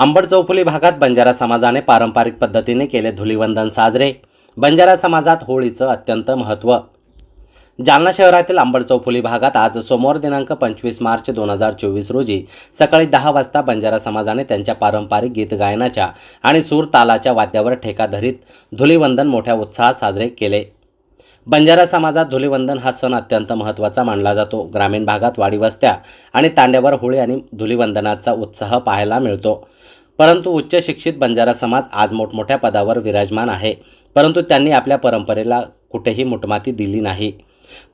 अंबड चौफुली भागात बंजारा समाजाने पारंपरिक पद्धतीने केले धुलिवंदन साजरे. बंजारा समाजात होळीचं अत्यंत महत्त्व. जालना शहरातील अंबड चौफुली भागात आज सोमवार दिनांक पंचवीस मार्च दोन हजार चोवीस रोजी सकाळी दहा वाजता बंजारा समाजाने त्यांच्या पारंपरिक गीत गायनाच्या आणि सूर तालाच्या वाद्यावर ठेका धरीत धुलिवंदन मोठ्या उत्साहात साजरे केले. बंजारा समाजात धुलिवंदन हा सण अत्यंत महत्त्वाचा मानला जातो. ग्रामीण भागात वाडी वस्त्या आणि तांड्यावर होळी आणि धुलिवंदनाचा उत्साह पाहायला मिळतो. परंतु उच्च शिक्षित बंजारा समाज आज मोठमोठ्या पदावर विराजमान आहे. परंतु त्यांनी आपल्या परंपरेला कुठेही मुटमाती दिली नाही.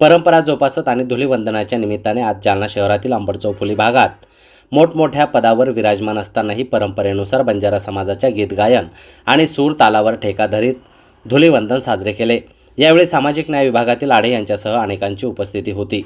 परंपरा जोपासत आणि धुलिवंदनाच्या निमित्ताने आज जालना शहरातील अंबडचौफुली भागात मोठमोठ्या पदावर विराजमान असतानाही परंपरेनुसार बंजारा समाजाच्या गीत गायन आणि सूर तालावर ठेका धरीत धुलिवंदन साजरे केले. यावेळी सामाजिक न्याय विभागातील आडे यांच्यासह अनेकांची उपस्थिती होती.